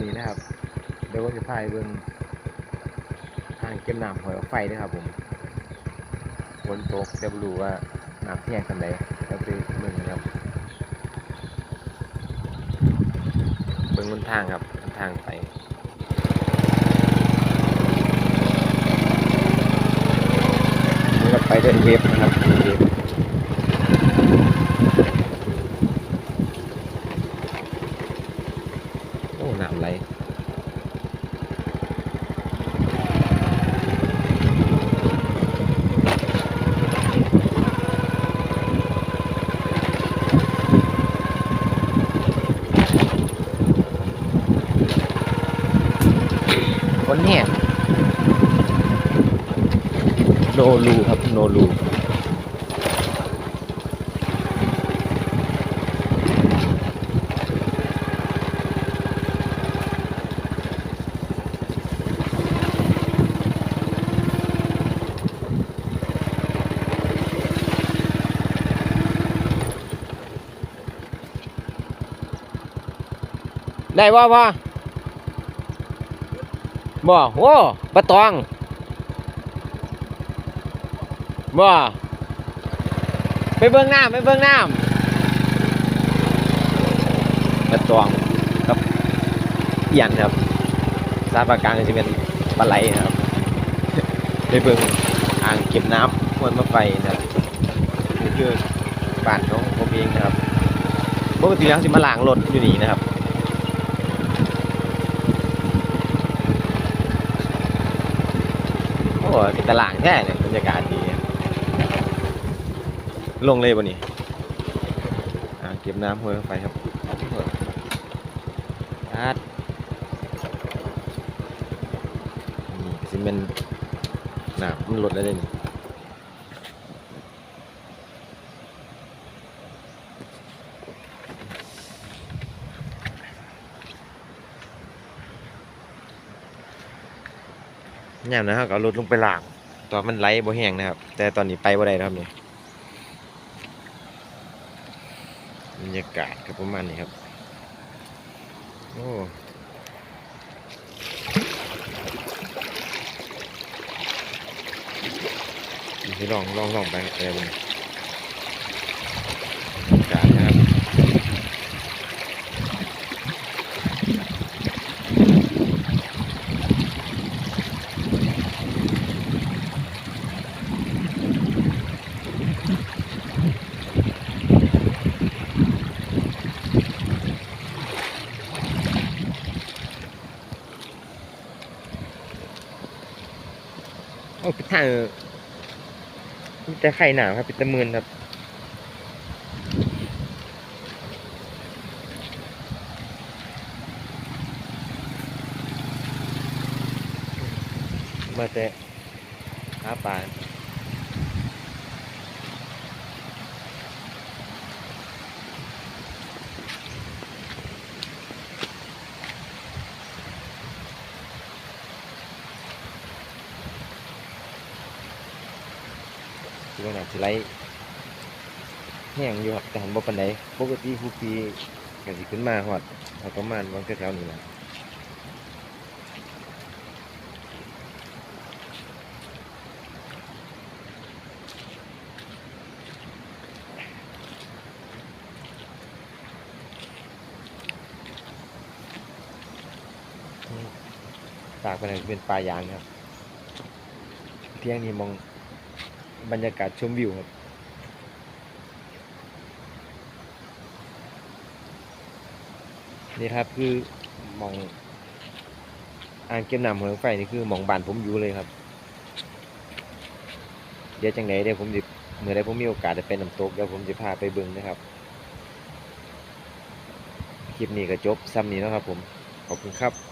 วันนี้นะครับ เดี๋ยวผมจะพาไปเบิ่งทางเก็บน้ำหอยไฟด้วยครับผมฝนตกจะรู้ว่าน้ำเที่ยงกันไหนแล้วไปเบิ่งนะครับเบิ่งบนทางครับบนทางไปนี่ก็ไปเดินเวฟนะครับเวฟ โอ้น้ำไหลคนแห้งโนรูครับโนรู ได้บ่บ่บ่โอ้ปลาตองบ่ไปเบิ่งน้ำไปเบิ่งน้ำปลาตองครับเอียนครับซาปากลางจะเป็นปลาไหลครับไปเบิ่งอ่างเก็บน้ำห้วยมะไฟนะครับนี่คือบ้านของผมเองนะครับปกติแล้วสิมาล้างรถอยู่นี่นะครับ โอ้เป็นตลาดแท้เนี่ยบรรยากาศดี ลงเลยบนนี้อ่เก็บน้ำห้วยไปครับอาดนี่ซิเมนต์น้ำมันลดแล้วเลยนี่ ยามนะครับก็ลดลงไปล่างตอนมันไหลบ่แห้งนะครับ แต่ตอนนี้ไปบ่ได้แล้วครับนี่บรรยากาศก็ประมาณนี้ครับโอ้ที่ลองลองลองไปอะไรบ้างรรยากาศนะครับโอ้เป็นทางมีแต่ไข่หนาวครับปิตะมืนครับมาแต่หาปลา ที่ว่าน่าสิไล่แห้งอยู่ครับแต่หันบ่ปานใดปกติผู้ปีก็สิขึ้นมาฮอดฮอดประมาณวันแถวๆนี้แหละตากไปไหนเป็นปลายางครับ เที่ยงนี้มอง บรรยากาศชมวิวครับนี่ครับคือมองอ่างเก็บน้ำหัวไฟนี่คือมองบ้านผมอยู่เลยครับ เดี๋ยวจังไหนเดี๋ยวผมจะเมื่อใดผมมีโอกาสได้ไปน้ำตกเดี๋ยวผมจะพาไปเบิ่งนะครับ คลิปนี้ก็จบซ้ำนี้แล้วครับผม ขอบคุณครับ